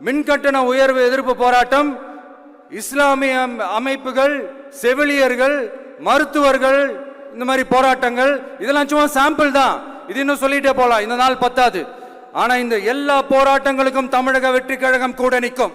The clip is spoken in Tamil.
மின்கட்டண உயர்வு எதிர்ப்பு போராட்டம் இஸ்லாமிய அம்- அமைப்புகள் செவிலியர்கள் மருத்துவர்கள் இந்த மாதிரி போராட்டங்கள் இதெல்லாம் சும்மா சாம்பிள் தான். இது இன்னும் சொல்லிட்டே போகலாம் இந்த நாள் பத்தாது. ஆனால் இந்த எல்லா போராட்டங்களுக்கும் தமிழக வெற்றி கழகம் கூட நிற்கும்.